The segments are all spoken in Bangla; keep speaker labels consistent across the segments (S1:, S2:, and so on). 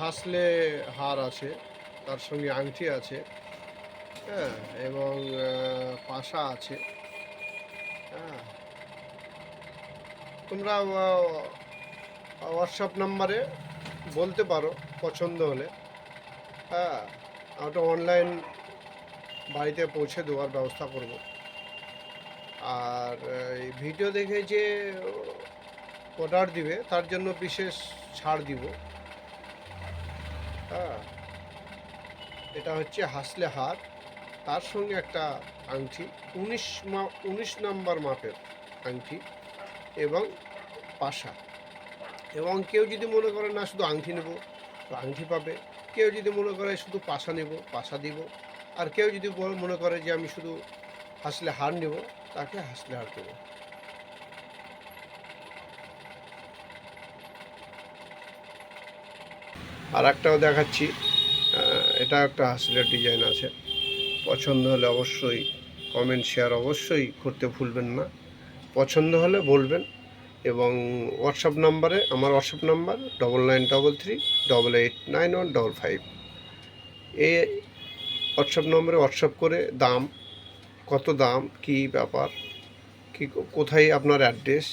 S1: হাসলে হার আছে তার সঙ্গে আংটি আছে হ্যাঁ এবং পাশা আছে হ্যাঁ। তোমরা হোয়াটসঅ্যাপ নাম্বারে বলতে পারো, পছন্দ হলে হ্যাঁ ওটা অনলাইন বাড়িতে পৌঁছে দেওয়ার ব্যবস্থা করব। আর, এই ভিডিও দেখে যে অর্ডার দিবে, তার জন্য বিশেষ ছাড় দিব। হ্যাঁ। এটা হচ্ছে হাসলে হার তার সঙ্গে একটা আংটি উনিশ মা, উনিশ নাম্বার মাপের আংটি এবং পাশা। এবং কেউ যদি মনে করে, না, শুধু আংটি নেব তো আংটি পাবে। কেউ যদি মনে করে, শুধু পাশা নেব, পাশা দিব। আর কেউ যদি মনে করে যে, আমি শুধু হাসলে হার নেব, তাকে হাসলে হার দেবো। আর একটাও দেখাচ্ছি এটা একটা হাসলের ডিজাইন আছে। পছন্দ হলে অবশ্যই কমেন্ট শেয়ার অবশ্যই করতে ভুলবেন না। পছন্দ হলে বলবেন এবং হোয়াটসঅ্যাপ নাম্বারে আমার WhatsApp number double nine double three double eight nine one double five এই হোয়াটসঅ্যাপ নম্বরে হোয়াটসঅ্যাপ করে দাম, কত দাম, কি ব্যাপার, কি কোথায় আপনার অ্যাড্রেস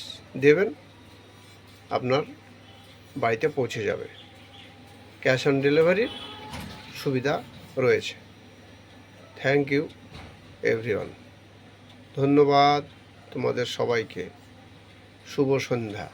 S1: দেবেন, আপনার বাড়িতে পৌঁছে যাবে। ক্যাশ অন ডেলিভারির সুবিধা রয়েছে। থ্যাংক ইউ এভরিওয়ান ধন্যবাদ তোমাদের সবাইকে। শুভ সন্ধ্যা।